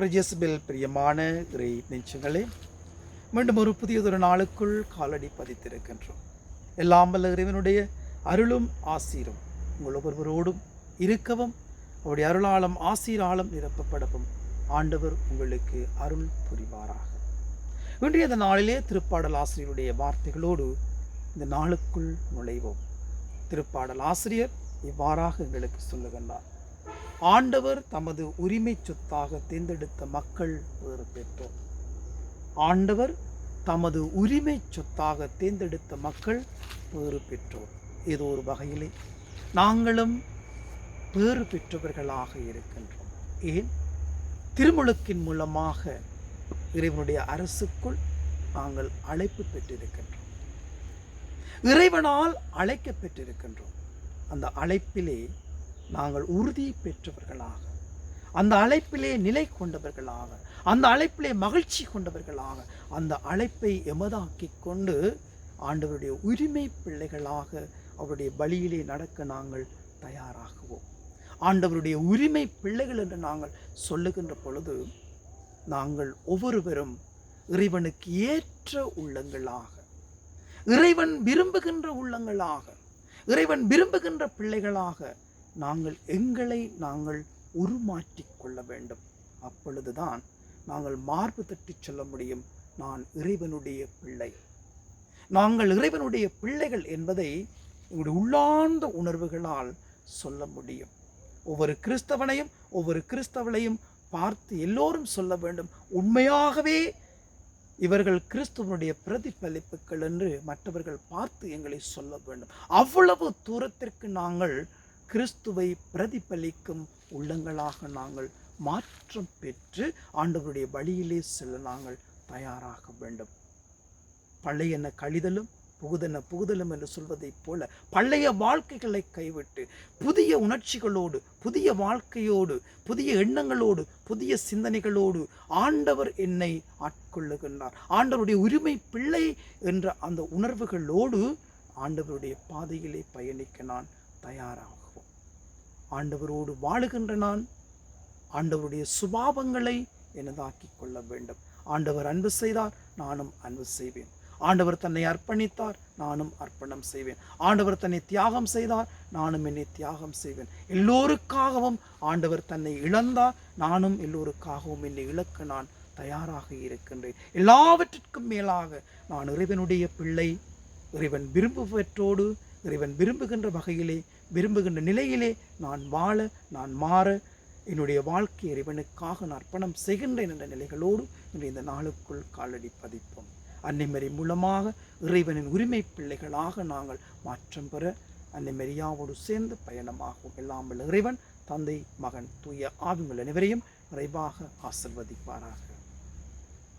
பிரஜஸ்பில் பிரியமான இறை நெஞ்சங்களே மீண்டும் ஒரு புதியதொரு நாளுக்குள் காலடி பதித்திருக்கின்றோம். எல்லாம் வல்ல இறைவனுடைய அருளும் ஆசீரும் உங்கள் ஒவ்வொருவரோடும் இருக்கவும் அவருடைய அருளாலும் ஆசீராலும் நிரப்பப்படவும் ஆண்டவர் உங்களுக்கு அருள் புரிவாராக. இன்றைய இந்த நாளிலே திருப்பாடல் ஆசிரியருடைய வார்த்தைகளோடு இந்த நாளுக்குள் நுழைவோம். திருப்பாடல் ஆசிரியர் இவ்வாறாக எங்களுக்கு சொல்லுகின்றார். ஆண்டவர் தமது உரிமை சொத்தாக தேர்ந்தெடுத்த மக்கள் வேறு பெற்றோர். ஆண்டவர் தமது உரிமை சொத்தாக தேர்ந்தெடுத்த மக்கள் வேறு பெற்றோர். ஏதோ ஒரு வகையிலே நாங்களும் பேறு பெற்றவர்களாக இருக்கின்றோம். ஏன்? திருமுழுக்கின் மூலமாக இறைவனுடைய அரசுக்குள் நாங்கள் அழைப்பு பெற்றிருக்கின்றோம். இறைவனால் அழைக்கப்பெற்றிருக்கின்றோம். அந்த அழைப்பிலே நாங்கள் உறுதி பெற்றவர்களாக. அந்த அழைப்பிலே நிலை கொண்டவர்களாக. அந்த அழைப்பிலே மகிழ்ச்சி கொண்டவர்களாக. அந்த அழைப்பை எமதாக்கி கொண்டு ஆண்டவருடைய உரிமை பிள்ளைகளாக அவருடைய பலியிலே நடக்க நாங்கள் தயாராகுவோம். ஆண்டவருடைய உரிமை பிள்ளைகள் என்று நாங்கள் சொல்லுகின்ற பொழுது நாங்கள் ஒவ்வொருவரும் இறைவனுக்கு ஏற்ற உள்ளங்களாக இறைவன் விரும்புகின்ற உள்ளங்களாக இறைவன் விரும்புகின்ற பிள்ளைகளாக நாங்கள் எங்களை நாங்கள் உருமாற்றிக்கொள்ள வேண்டும். அப்பொழுதுதான் நாங்கள் மார்பு தட்டி சொல்ல முடியும். நான் இறைவனுடைய பிள்ளை. நாங்கள் இறைவனுடைய பிள்ளைகள் என்பதை எங்களுடைய உள்ளார்ந்த உணர்வுகளால் சொல்ல முடியும். ஒவ்வொரு கிறிஸ்தவனையும் ஒவ்வொரு கிறிஸ்தவளையும் பார்த்து எல்லோரும் சொல்ல வேண்டும். உண்மையாகவே இவர்கள் கிறிஸ்துவனுடைய பிரதிபலிப்புகள் என்று மற்றவர்கள் பார்த்து எங்களை சொல்ல வேண்டும். அவ்வளவு தூரத்திற்கு நாங்கள் கிறிஸ்துவை பிரதிபலிக்கும் உள்ளங்களாக நாங்கள் மாற்றம் பெற்று ஆண்டவருடைய வழியிலே செல்ல நாங்கள் தயாராக வேண்டும். பழையன கழிதலும் புகுதன புகுதலும் என்று சொல்வதைப் போல பழைய வாழ்க்கைகளை கைவிட்டு புதிய உணர்ச்சிகளோடு புதிய வாழ்க்கையோடு புதிய எண்ணங்களோடு புதிய சிந்தனைகளோடு ஆண்டவர் என்னை ஆட்கொள்ளுகின்றார். ஆண்டவருடைய உரிமை பிள்ளை என்ற அந்த உணர்வுகளோடு ஆண்டவருடைய பாதையிலே பயணிக்க நான் தயாராகும் ஆண்டவரோடு வாழுகின்ற நான் ஆண்டவருடைய சுபாவங்களை எனதாக்கிக் கொள்ள வேண்டும். ஆண்டவர் அன்பு செய்தார் நானும் அன்பு செய்வேன். ஆண்டவர் தன்னை அர்ப்பணித்தார் நானும் அர்ப்பணம் செய்வேன். ஆண்டவர் தன்னை தியாகம் செய்தார் நானும் என்னை தியாகம் செய்வேன். எல்லோருக்காகவும் ஆண்டவர் தன்னை இழந்தார் நானும் எல்லோருக்காகவும் என்னை இழக்க நான் தயாராக இருக்கின்றேன். எல்லாவற்றிற்கும் மேலாக நான் இறைவனுடைய பிள்ளை இறைவன் விரும்புவற்றோடு இறைவன் விரும்புகின்ற வகையிலே விரும்புகின்ற நிலையிலே நான் வாழ நான் மாற என்னுடைய வாழ்க்கை இறைவனுக்காக நான் அர்ப்பணம் செய்கின்றேன் என்ற நிலைகளோடு இன்று இந்த நாளுக்குள் காலடி பதிப்போம். அன்னைமறை மூலமாக இறைவனின் உரிமை பிள்ளைகளாக நாங்கள் மாற்றம் பெற அன்னைமரியாவோடு சேர்ந்து பயணமாகும். இல்லாமல் இறைவன் தந்தை மகன் தூய ஆவிங்கள் அனைவரையும் நிறைவாக ஆசிர்வதிப்பாராக.